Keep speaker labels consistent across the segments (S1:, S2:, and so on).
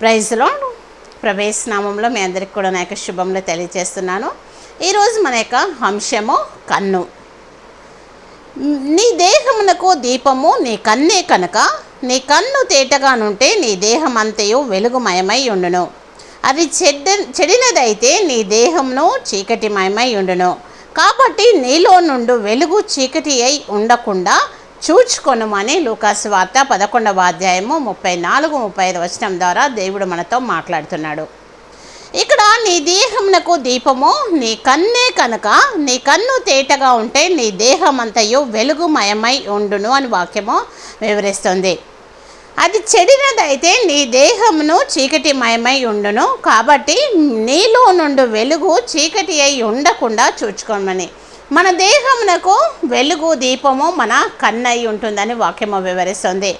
S1: ప్రైజ్లో ప్రవేశనామంలో మీ అందరికి కూడా నా యొక్క శుభంలో తెలియజేస్తున్నాను. ఈరోజు మన యొక్క అంశము కన్ను. నీ దేహమునకు దీపము నీ కన్నే కనుక నీ కన్ను తేటగానుంటే నీ దేహం అంతయు వెలుగుమయమై ఉండును. అది చెడ్డ చెడినదైతే నీ దేహమును చీకటిమయమై ఉండును. కాబట్టి నీలో నుండి వెలుగు చీకటి అయి ఉండకుండా చూచుకొనుమని లూకాసు వార్త పదకొండవ అధ్యాయము ముప్పై నాలుగు ముప్పై ఐదు వచనం ద్వారా దేవుడు మనతో మాట్లాడుతున్నాడు. ఇక్కడ నీ దేహమునకు దీపము నీ కన్నే కనుక నీ కన్ను తేటగా ఉంటే నీ దేహమంతయు వెలుగుమయమై ఉండును అని వాక్యము వివరిస్తుంది. అది చెడినదైతే నీ దేహమును చీకటిమయమై ఉండును కాబట్టి నీలో నుండి వెలుగు చీకటి అయి ఉండకుండా చూచుకోమని మన దేహమునకు వెలుగు దీపము మన కన్నై ఉంటుందని వాక్యము వివరిస్తుంది.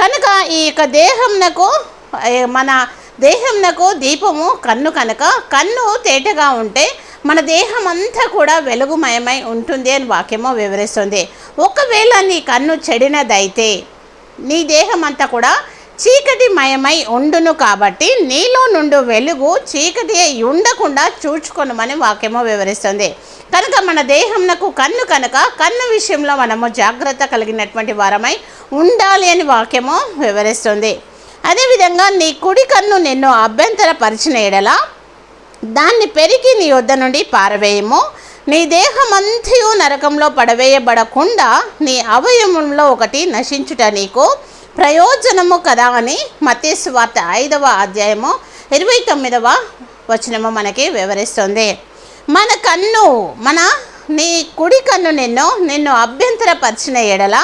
S1: కనుక ఈ యొక్క దేహమునకు మన దేహంనకు దీపము కన్ను కనుక కన్ను తేటగా ఉంటే మన దేహం అంతా కూడా వెలుగుమయమై ఉంటుంది అని వాక్యము వివరిస్తుంది. ఒకవేళ నీ కన్ను చెడినదైతే నీ దేహం అంతా కూడా చీకటి మయమై ఉండును కాబట్టి నీలో నుండి వెలుగు చీకటి ఉండకుండా చూచుకొనమని వాక్యము వివరిస్తుంది. కనుక మన దేహంనకు కన్ను కనుక కన్ను విషయంలో మనము జాగ్రత్త కలిగినటువంటి వారమై ఉండాలి అని వాక్యము వివరిస్తుంది. అదేవిధంగా నీ కుడి కన్ను నిన్ను అభ్యంతరపరిచిన ఎడల దాన్ని పెరిగి నీ వద్ద నుండి పారవేయము. నీ దేహమంతయు నరకంలో పడవేయబడకుండా నీ అవయవంలో ఒకటి నశించుట నీకు ప్రయోజనము కదా అని మతేసు వార్త ఐదవ అధ్యాయము ఇరవై తొమ్మిదవ వచనము మనకి వివరిస్తుంది. మన కన్ను మన నీ కుడి కన్ను నిన్ను నిన్ను అభ్యంతరపరిచిన ఎడల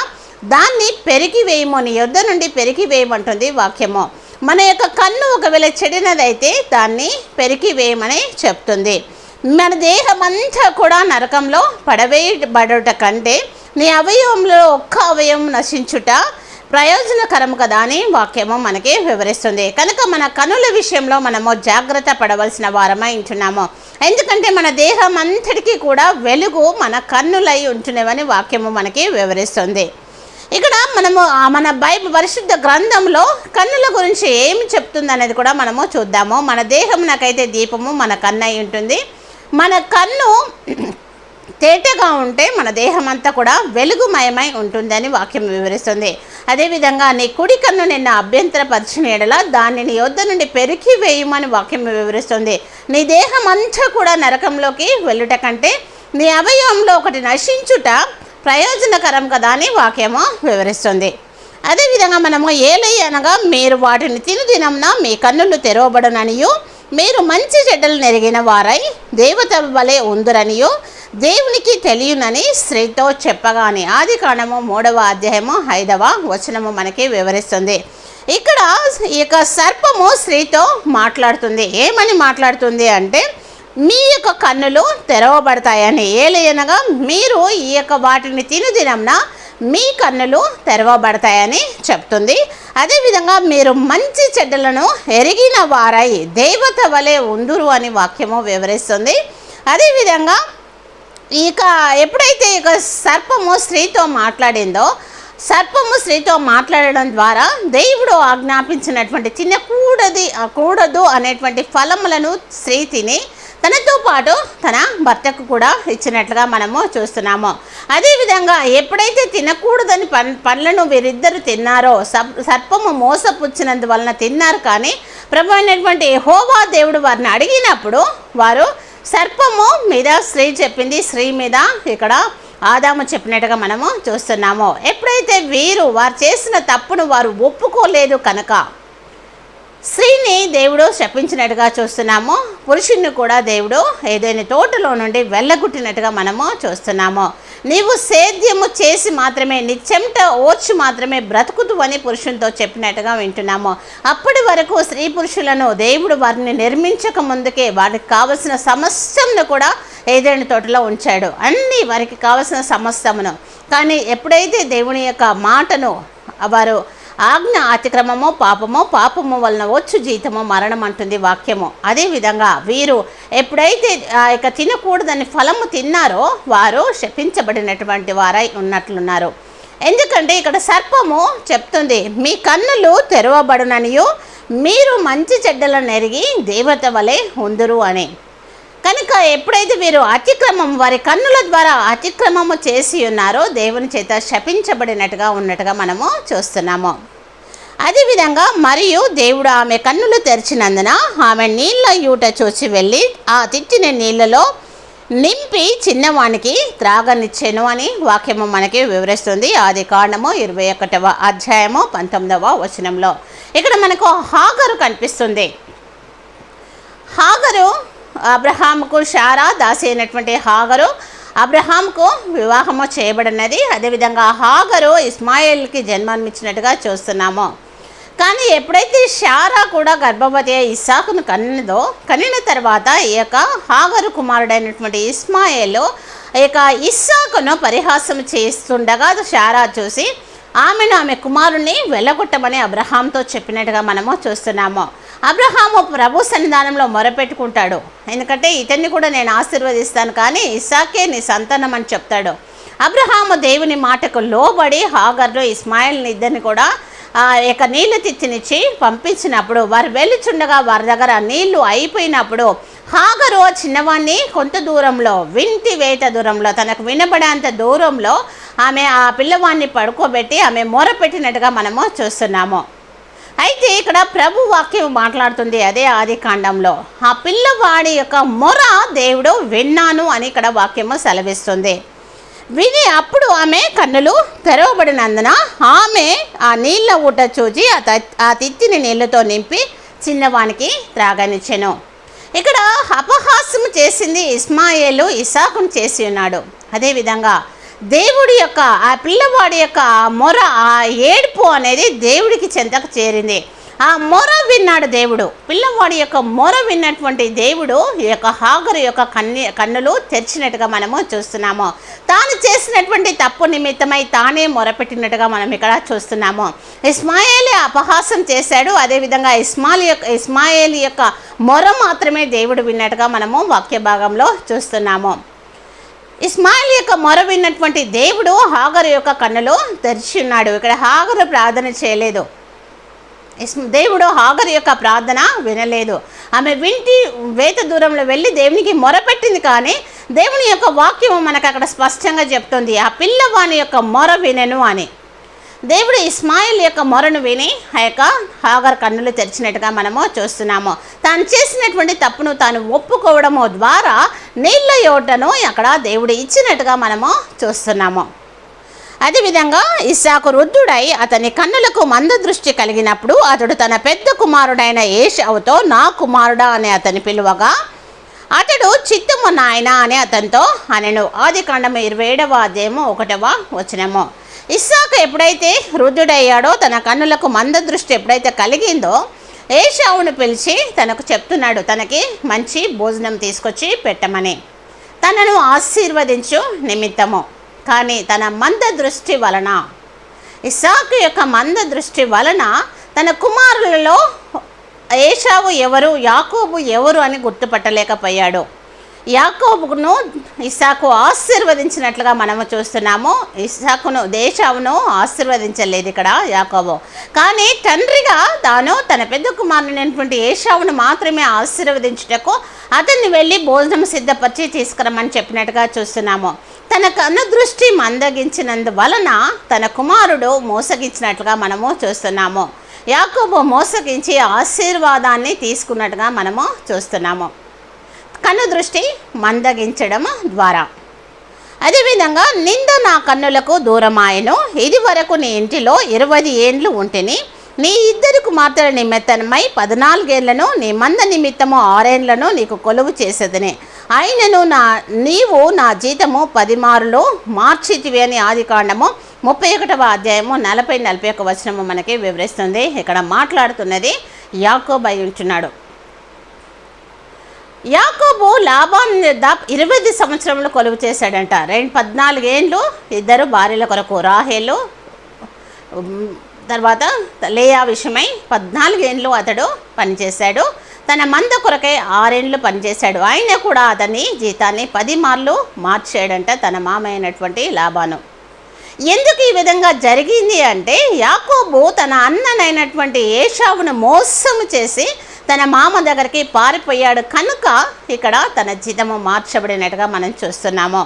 S1: దాన్ని పెరిగి వేయము నీ యుద్ధ నుండి పెరిగి వేయమంటుంది వాక్యము. మన యొక్క కన్ను ఒకవేళ చెడినదైతే దాన్ని పెరిగి వేయమని చెప్తుంది. మన దేహమంతా కూడా నరకంలో పడవేయబడుట కంటే నీ అవయవంలో ఒక్క అవయవం నశించుట ప్రయోజనకరం కదా అని వాక్యము మనకి వివరిస్తుంది. కనుక మన కనుల విషయంలో మనము జాగ్రత్త పడవలసిన వారమై ఉంటున్నాము. ఎందుకంటే మన దేహం అంతటికీ కూడా వెలుగు మన కన్నులై ఉంటున్నవని వాక్యము మనకి వివరిస్తుంది. ఇక్కడ మనము మన బైబిల్ పరిశుద్ధ గ్రంథంలో కన్నుల గురించి ఏమి చెప్తుంది అనేది కూడా మనము చూద్దాము. మన దేహం నాకైతే దీపము మన కన్ను అయి ఉంటుంది. మన కన్ను తేటగా ఉంటే మన దేహం అంతా కూడా వెలుగుమయమై ఉంటుందని వాక్యం వివరిస్తుంది. అదేవిధంగా నీ కుడి కన్ను నిన్న అభ్యంతరపరిచిన ఎడల దాన్ని నీ యొద్ద నుండి పెరికి వేయమని వాక్యం వివరిస్తుంది. నీ దేహం అంతా కూడా నరకంలోకి వెళ్ళుట కంటే నీ అవయవంలో ఒకటి నశించుట ప్రయోజనకరం కదా అని వాక్యము వివరిస్తుంది. అదేవిధంగా మనము ఏలై అనగా మీరు వాటిని తినుదినమున మీ కన్నులు తెరవబడననియు మీరు మంచి చెడ్డలు నెరిగిన వారై దేవత వలె ఉందరనియో దేవునికి తెలియనని స్త్రీతో చెప్పగాని ఆది కాండము మూడవ అధ్యాయము ఐదవ వచనము మనకి వివరిస్తుంది. ఇక్కడ ఈ యొక్క సర్పము స్త్రీతో మాట్లాడుతుంది. ఏమని మాట్లాడుతుంది అంటే మీ యొక్క కన్నులు తెరవబడతాయని. ఏలయనగా మీరు ఈ యొక్క వాటిని తిను దినంన మీ కన్నులు తెరవబడతాయని చెప్తుంది. అదేవిధంగా మీరు మంచి చెడ్డలను ఎరిగిన వారై దేవత వలె ఉందురు అని వాక్యము వివరిస్తుంది. అదేవిధంగా ఇక ఎప్పుడైతే ఇక సర్పము స్త్రీతో మాట్లాడిందో సర్పము స్త్రీతో మాట్లాడడం ద్వారా దేవుడు ఆజ్ఞాపించినటువంటి తినకూడది కూడదు అనేటువంటి ఫలములను స్త్రీ తిని తనతో పాటు తన భర్తకు కూడా ఇచ్చినట్లుగా మనము చూస్తున్నాము. అదేవిధంగా ఎప్పుడైతే తినకూడదని పన్ పండ్లను వీరిద్దరు తిన్నారో సర్పము మోసపుచ్చినందువలన తిన్నారు కానీ ప్రభు అయినటువంటి హోవా దేవుడు వారిని అడిగినప్పుడు వారు సర్పము మీద స్త్రీ చెప్పింది స్త్రీ మీద ఇక్కడ ఆదాము చెప్పినట్టుగా మనము చూస్తున్నాము. ఎప్పుడైతే వీరు వారు చేసిన తప్పును వారు ఒప్పుకోలేదు కనుక స్త్రీని దేవుడు శపించినట్టుగా చూస్తున్నాము పురుషుణ్ణి కూడా దేవుడు ఏదైనా తోటలో నుండి వెళ్ళగొట్టినట్టుగా మనము చూస్తున్నాము. నీవు సేద్యము చేసి మాత్రమే నీ ఓర్చి మాత్రమే బ్రతుకుతు అని పురుషునితో చెప్పినట్టుగా వింటున్నాము. అప్పటి వరకు స్త్రీ పురుషులను దేవుడు వారిని నిర్మించక ముందుకే వారికి కావలసిన సమస్యను కూడా ఏదైనా తోటలో ఉంచాడు. అన్నీ వారికి కావలసిన సమస్తమును కానీ ఎప్పుడైతే దేవుని యొక్క మాటను వారు ఆజ్ఞ అతిక్రమము పాపము పాపము వలన వచ్చు జీతము మరణం అంటుంది వాక్యము. అదేవిధంగా వీరు ఎప్పుడైతే ఆ యొక్క తినకూడదని ఫలము తిన్నారో వారు శపించబడినటువంటి వారై ఉన్నట్లున్నారు. ఎందుకంటే ఇక్కడ సర్పము చెప్తుంది మీ కన్నులు తెరవబడుననియు మీరు మంచి చెడ్డలను ఎరిగి దేవత వలె ఉందురు అని. కనుక ఎప్పుడైతే వీరు అతిక్రమం వారి కన్నుల ద్వారా అతిక్రమము చేసి ఉన్నారో దేవుని చేత శపించబడినట్టుగా ఉన్నట్టుగా మనము చూస్తున్నాము. అదేవిధంగా మరియు దేవుడు ఆమె కన్నులు తెరిచినందున ఆమె నీళ్ళ యూట చూసి వెళ్ళి ఆ తిట్టిన నీళ్ళలో నింపి చిన్నవానికి త్రాగనిచ్చెను అని వాక్యము మనకి వివరిస్తుంది. ఆది కాండము ఇరవై ఒకటవ అధ్యాయము పంతొమ్మిదవ వచనంలో. ఇక్కడ మనకు హాగరు కనిపిస్తుంది. హాగరు అబ్రహాంకు షారా దాసి అయినటువంటి హాగరు. అబ్రహాంకు వివాహము చేయబడినది. అదేవిధంగా హాగరు ఇస్మాయిల్కి జన్మనిచ్చినట్టుగా చూస్తున్నాము. కానీ ఎప్పుడైతే షారా కూడా గర్భవతి అయి ఇస్సాకును కన్నదో కనిన తర్వాత ఈ యొక్క హాగరు కుమారుడైనటువంటి ఇస్మాయిల్ ఈ యొక్క ఇస్సాకును పరిహాసం చేస్తుండగా షారా చూసి ఆమెను ఆమె కుమారుని వెళ్ళగొట్టమని అబ్రహాంతో చెప్పినట్టుగా మనము చూస్తున్నాము. అబ్రహాము ప్రభు సన్నిధానంలో మొరపెట్టుకుంటాడు. ఎందుకంటే ఇతన్ని కూడా నేను ఆశీర్వదిస్తాను కానీ ఇసాకే నీ సంతానం అని చెప్తాడు. అబ్రహాము దేవుని మాటకు లోబడి హాగర్లో ఇస్మాయిల్ని ఇద్దరిని కూడా ఆ యొక్క నీళ్ళు తెచ్చినిచ్చి పంపించినప్పుడు వారు వెళ్ళుచుండగా వారి దగ్గర నీళ్ళు అయిపోయినప్పుడు హాగరు చిన్నవాణ్ణి కొంత దూరంలో వింటి వేట దూరంలో తనకు వినబడేంత దూరంలో ఆమె ఆ పిల్లవాడిని పడుకోబెట్టి ఆమె మొర పెట్టినట్టుగా మనము చూస్తున్నాము. అయితే ఇక్కడ ప్రభు వాక్యం మాట్లాడుతుంది అదే ఆది కాండంలో. ఆ పిల్లవాడి యొక్క మొర దేవుడు విన్నాను అని ఇక్కడ వాక్యము సెలవిస్తుంది. విని అప్పుడు ఆమె కన్నులు తెరవబడినందున ఆమె ఆ నీళ్ళ ఊట చూచి ఆ త- ఆ తిత్తిని నీళ్ళతో నింపి చిన్నవానికి త్రాగనిచ్చెను. ఇక్కడ అపహాస్యం చేసింది ఇస్మాయేలు ఇసాకును చేసి ఉన్నాడు. అదేవిధంగా దేవుడి యొక్క ఆ పిల్లవాడి యొక్క ఆ మొర ఆ ఏడుపు అనేది దేవుడికి చెంతకు చేరింది. ఆ మొర విన్నాడు దేవుడు. పిల్లవాడి యొక్క మొర విన్నటువంటి దేవుడు ఈ యొక్క హాగరు యొక్క కన్ను కన్నులు తెరిచినట్టుగా మనము చూస్తున్నాము. తాను చేసినటువంటి తప్పు నిమిత్తమై తానే మొరపెట్టినట్టుగా మనం ఇక్కడ చూస్తున్నాము. ఇస్మాయిలే అపహాసం చేశాడు. అదేవిధంగా ఇస్మాయిల్ యొక్క ఇస్మాయిల్ యొక్క మొర మాత్రమే దేవుడు విన్నట్టుగా మనము వాక్య భాగంలో చూస్తున్నాము. ఇస్మాయిల్ యొక్క మొర విన్నటువంటి దేవుడు హాగరు యొక్క కన్నులో తెరిచి ఉన్నాడు ఇక్కడ హాగరు ప్రార్థన చేయలేదు. ఇస్- దేవుడు హాగర్ యొక్క ప్రార్థన వినలేదు. ఆమె వింటి వేత దూరంలో వెళ్ళి దేవునికి మొరపెట్టింది కానీ దేవుని యొక్క వాక్యం మనకు అక్కడ స్పష్టంగా చెప్తుంది. ఆ పిల్లవాని యొక్క మొర వినెను అని. దేవుడు ఇస్మాయిల్ యొక్క మొరను విని ఆ యొక్క హాగర్ కన్నులు తెరిచినట్టుగా మనము చూస్తున్నాము. తాను చేసినటువంటి తప్పును తాను ఒప్పుకోవడము ద్వారా నీళ్ళ యోటను అక్కడ దేవుడు ఇచ్చినట్టుగా మనము చూస్తున్నాము. అదేవిధంగా ఇస్సాకు వృద్ధుడై అతని కన్నులకు మంద దృష్టి కలిగినప్పుడు అతడు తన పెద్ద కుమారుడైన ఏషావుతో నా కుమారుడా అని అతని పిలువగా అతడు చిత్తము నాయన అని అతనితో అనెను. ఆది కాండము ఇరవై ఏడవ అధ్యాయము ఒకటవ వచనము. ఇస్సాకు ఎప్పుడైతే వృద్ధుడయ్యాడో తన కన్నులకు మంద దృష్టి ఎప్పుడైతే కలిగిందో ఏషావును పిలిచి తనకు చెప్తున్నాడు తనకి మంచి భోజనం తీసుకొచ్చి పెట్టమని. తనను ఆశీర్వదించు నిమిత్తము. కానీ తన మంద దృష్టి వలన ఇసాకు యొక్క మంద దృష్టి వలన తన కుమారులలో ఏషావు ఎవరు యాకోబు ఎవరు అని గుర్తుపట్టలేకపోయాడు. యాకోబును ఇసాకు ఆశీర్వదించినట్లుగా మనము చూస్తున్నాము. ఇసాకును దేశావును ఆశీర్వదించలేదు ఇక్కడ యాకోబు. కానీ తండ్రిగా తాను తన పెద్ద కుమారునైనటువంటి ఏషావును మాత్రమే ఆశీర్వదించుటకు అతన్ని వెళ్ళి భోజనం సిద్ధపరిచి తీసుకురమ్మని చెప్పినట్టుగా చూస్తున్నాము. తన కన్ను దృష్టి మందగించినందు వలన తన కుమారుడు మోసగించినట్లుగా మనము చూస్తున్నాము. యాకోబు మోసగించి ఆశీర్వాదాన్ని తీసుకున్నట్టుగా మనము చూస్తున్నాము. కన్ను దృష్టి మందగించడం ద్వారా. అదేవిధంగా నింద నా కన్నులకు దూరమాయను. ఇది వరకు నీ ఇంటిలో ఇరవై ఏండ్లు ఉంటేని. నీ ఇద్దరు కుమార్తెల నిమిత్తమై పద్నాలుగేళ్ళను నీ మంద నిమిత్తము ఆరేండ్లను నీకు కొలువు చేసేదని. అయినను నా నీవు నా జీతము పదిమారులు మార్చితివి అని ఆది కాండము ముప్పై ఒకటవ అధ్యాయము నలభై నలభై ఒక వచనము మనకి వివరిస్తుంది. ఇక్కడ మాట్లాడుతున్నది యాకోబై ఉంటున్నాడు యాకోబు లాభాన్ దా ఇరవై ఐదు సంవత్సరంలో కొలువు చేశాడంట. రెండు పద్నాలుగేళ్ళు ఇద్దరు భార్యల కొరకు రాహేలు తర్వాత లేయా విషయమై పద్నాలుగేళ్ళు అతడు పనిచేశాడు. తన మంద కొరకై ఆరేండ్లు పనిచేశాడు. ఆయన కూడా అతని జీతాన్ని పది మార్లు మార్చాడంట తన మామ అయినటువంటి లాభాను ఎందుకు ఈ విధంగా జరిగింది అంటే యాకోబు తన అన్ననైనటువంటి ఏషావును మోసము చేసి తన మామ దగ్గరికి పారిపోయాడు. కనుక ఇక్కడ తన జీతము మార్చబడినట్టుగా మనం చూస్తున్నాము.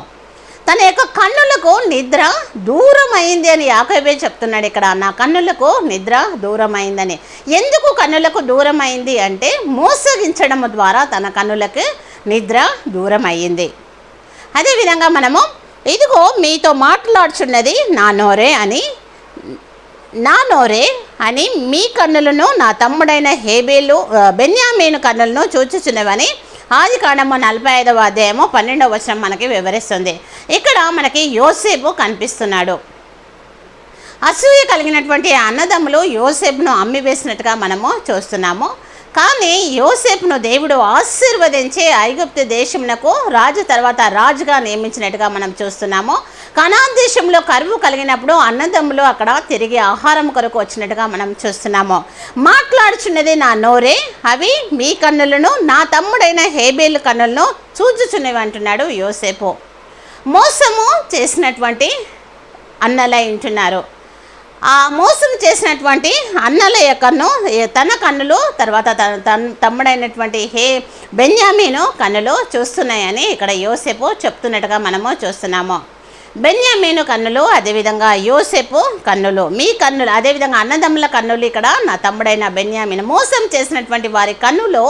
S1: తన యొక్క కన్నులకు నిద్ర దూరం అయింది అని యాకోబే చెప్తున్నాడు ఇక్కడ. నా కన్నులకు నిద్ర దూరం అయిందని ఎందుకు కన్నులకు దూరం అయింది అంటే మోసగించడం ద్వారా తన కన్నులకు నిద్ర దూరం అయ్యింది అదేవిధంగా మనము ఇదిగో మీతో మాట్లాడుచున్నది నా నోరే అని. నా నోరే అని మీ కన్నులను నా తమ్ముడైన హేబేలు ఆ, బెన్యామీను కన్నులను చూచుచున్నవని ఆది కాండము నలభై ఐదవ అధ్యాయము పన్నెండవ వచనం మనకి వివరిస్తుంది. ఇక్కడ మనకి యోసేపు కనిపిస్తున్నాడు. అసూయ కలిగినటువంటి అన్నదమ్ములు యోసేపును అమ్మివేసినట్టుగా మనము చూస్తున్నాము. కానీ యోసేపును దేవుడు ఆశీర్వదించి ఐగుప్తు దేశమునకు రాజు తర్వాత రాజుగా నియమించినట్టుగా మనం చూస్తున్నాము. కనాన్ దేశంలో కరువు కలిగినప్పుడు అన్నదమ్ములు అక్కడ తిరిగి ఆహారం కొరకు వచ్చినట్టుగా మనం చూస్తున్నాము. మాట్లాడుచున్నది నా నోరే అవి మీ కన్నులను నా తమ్ముడైన హేబేలు కన్నులను చూచుచున్నవి అంటున్నాడు యోసేపు. మోసము చేసినటువంటి అన్నలై ఉంటున్నారు. ఆ మోసం చేసినటువంటి అన్నల యొక్కను తన కన్నులు తర్వాత తన తన తమ్ముడైనటువంటి హే బెన్యామీను కన్నులు చూస్తున్నాయని ఇక్కడ యోసేపు చెప్తున్నట్టుగా మనము చూస్తున్నాము. బెన్యామీను కన్నులు అదేవిధంగా యోసేపు కన్నులు మీ కన్నులు అదేవిధంగా అన్నదమ్ముల కన్నులు ఇక్కడ నా తమ్ముడైన బెన్యామీను మోసం చేసినటువంటి వారి కన్నులు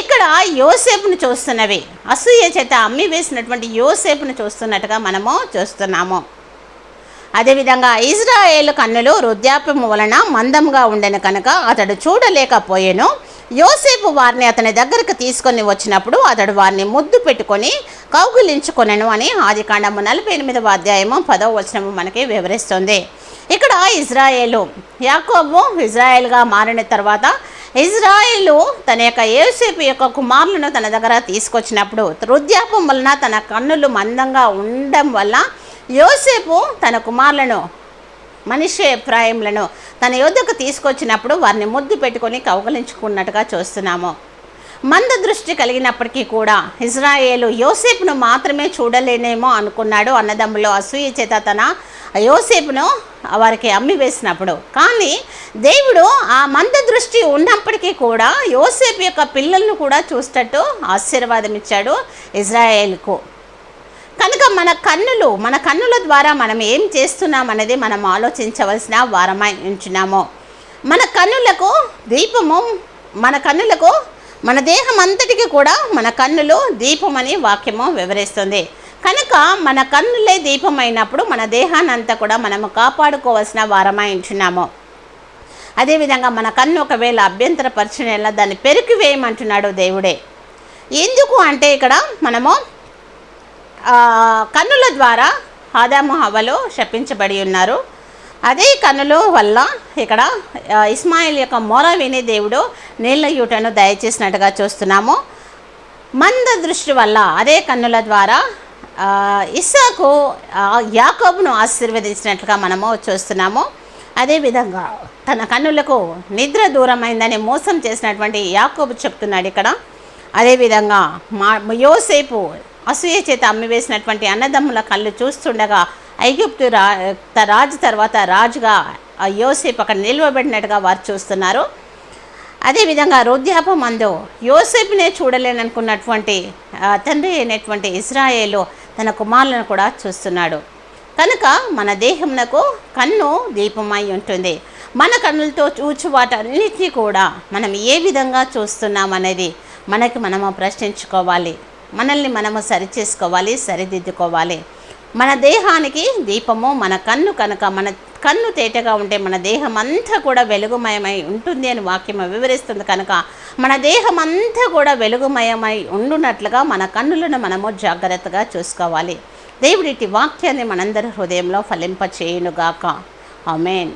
S1: ఇక్కడ యోసేపును చూస్తున్నవి. అసూయ చేత అమ్మి వేసినటువంటి యోసేపును చూస్తున్నట్టుగా మనము చూస్తున్నాము. అదేవిధంగా ఇజ్రాయేల్ కన్నులు వృద్ధాప్యము వలన మందంగా ఉండెను కనుక అతడు చూడలేకపోయాను. యోసేపు వారిని అతని దగ్గరకు తీసుకొని వచ్చినప్పుడు అతడు వారిని ముద్దు పెట్టుకొని కౌగులించుకొనెను అని ఆది కాండము నలభై ఎనిమిదవ అధ్యాయము పదవ వచనము మనకి వివరిస్తుంది. ఇక్కడ ఇజ్రాయేలు యాకోబు ఇజ్రాయేల్గా మారిన తర్వాత ఇజ్రాయేలు తన యొక్క యోసేపు యొక్క కుమారులను తన దగ్గర తీసుకొచ్చినప్పుడు వృద్ధాపం వలన తన కన్నులు మందంగా ఉండడం వల్ల యోసేపు తన కుమారులను మనిషి ప్రాయములను తన యొద్దకు తీసుకొచ్చినప్పుడు వారిని ముద్దు పెట్టుకొని కౌగలించుకున్నట్టుగా చూస్తున్నాము. మంద దృష్టి కలిగినప్పటికీ కూడా ఇజ్రాయేలు యోసేపును మాత్రమే చూడలేనేమో అనుకున్నాడు అన్నదమ్ములో అసూయ చేత తన యోసేపును వారికి అమ్మి వేసినప్పుడు. కానీ దేవుడు ఆ మంద దృష్టి ఉన్నప్పటికీ కూడా యోసేపు యొక్క పిల్లలను కూడా చూసేటట్టు ఆశీర్వాదం ఇచ్చాడు ఇజ్రాయేల్కు. కనుక మన కన్నులు మన కన్నుల ద్వారా మనం ఏం చేస్తున్నాం అనేది మనం ఆలోచించవలసిన వారమై ఉంచున్నాము మన కన్నులకు దీపము మన కన్నులకు మన దేహం అంతటికి కూడా మన కన్నులు దీపమని వాక్యము వివరిస్తుంది. కనుక మన కన్నులే దీపమైనప్పుడు మన దేహాన్ని అంతా కూడా మనము కాపాడుకోవాల్సిన వారమై ఉంచున్నాము అదేవిధంగా మన కన్ను ఒకవేళ అభ్యంతరపరిచిన ఎలా దాన్ని పెరికి వేయమంటున్నాడు దేవుడే. ఎందుకు అంటే ఇక్కడ మనము కన్నుల ద్వారా ఆదాము హవ్వలు శపించబడి ఉన్నారు. అదే కన్నుల వల్ల ఇక్కడ ఇస్మాయిల్ యొక్క మొర విని దేవుడు నీళ్ళ యూటను దయచేసినట్టుగా చూస్తున్నాము. మంద దృష్టి వల్ల అదే కన్నుల ద్వారా ఇస్సాకు యాకోబును ఆశీర్వదించినట్లుగా మనము చూస్తున్నాము. అదేవిధంగా తన కన్నులకు నిద్ర దూరమైందని మోసం చేసినటువంటి యాకోబు చెప్తున్నాడు ఇక్కడ. అదేవిధంగా మా యోసేపు అసూయ చేత అమ్మివేసినటువంటి అన్నదమ్ముల కళ్ళు చూస్తుండగా ఐగుప్తు రా త- రాజు తర్వాత రాజుగా యోసేపు అక్కడ నిల్వబెట్టినట్టుగా వారు చూస్తున్నారు. అదేవిధంగా వృద్ధాపమందు యోసేపునే చూడలేననుకున్నటువంటి తండ్రి అయినటువంటి ఇజ్రాయేలు తన కుమారులను కూడా చూస్తున్నాడు. కనుక మన దేహమునకు కన్ను దీపమై ఉంటుంది. మన కన్నులతో చూచు వాటన్నిటినీ కూడా మనం ఏ విధంగా చూస్తున్నాం అనేది మనకి మనము ప్రశ్నించుకోవాలి. మనల్ని మనము సరిచేసుకోవాలి సరిదిద్దుకోవాలి. మన దేహానికి దీపము మన కన్ను కనుక మన కన్ను తేటగా ఉంటే మన దేహం అంతా కూడా వెలుగుమయమై ఉంటుంది అని వాక్యం వివరిస్తుంది కనుక మన దేహం అంతా కూడా వెలుగుమయమై ఉండునట్లుగా మన కన్నులను మనము జాగ్రత్తగా చూసుకోవాలి. దేవుడి వాక్యాన్ని మనందరి హృదయంలో ఫలింపచేయునుగాక. ఆమెన్.